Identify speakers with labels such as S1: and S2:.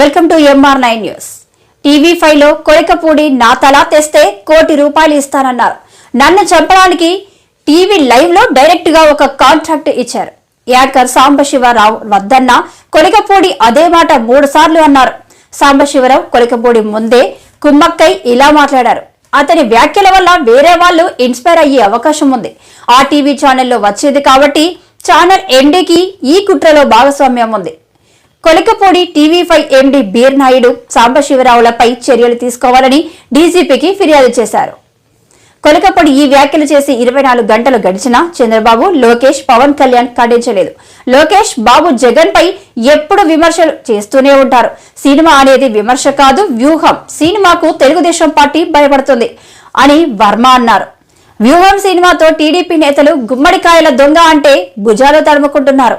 S1: Welcome to MR nine news TV ఫైవ్లో కొరికపూడి నా తలా తెస్తే కోటి రూపాయలు ఇస్తానన్నారు. నన్ను చంపడానికి టీవీ లైవ్లో డైరెక్ట్గా ఒక కాంట్రాక్ట్ ఇచ్చారు. యాకర్ సాంబశివరావు వద్దన్న కొలికపూడి అదే మాట మూడు సార్లు అన్నారు. సాంబశివరావు కొలికపూడి ముందే కుమ్మక్కై ఇలా మాట్లాడారు. అతని వ్యాఖ్యల వల్ల వేరే వాళ్ళు ఇన్స్పైర్ అయ్యే అవకాశం ఉంది. ఆ టీవీ ఛానల్లో వచ్చేది కాబట్టి ఛానల్ ఎన్డీకి ఈ కుట్రలో భాగస్వామ్యం ఉంది. Kolikapudi TV five MD BR Naidu సాంబశివరావులపై చర్యలు తీసుకోవాలని డీజీపీకి ఫిర్యాదు చేశారు. కొలికపూడి ఈ వ్యాఖ్యలు చేసి ఇరవై నాలుగు గంటలు గడిచినా చంద్రబాబు లోకేష్ పవన్ కళ్యాణ్ ఖండించలేదు. లోకేష్ బాబు జగన్ పై ఎప్పుడు విమర్శలు చేస్తూనే ఉంటారు. సినిమా అనేది విమర్శ కాదు వ్యూహం. సినిమాకు తెలుగుదేశం పార్టీ భయపడుతుంది అని వర్మ అన్నారు. వ్యూహం సినిమాతో టీడీపీ నేతలు గుమ్మడికాయల దొంగ అంటే భుజాలు తడుముకుంటున్నారు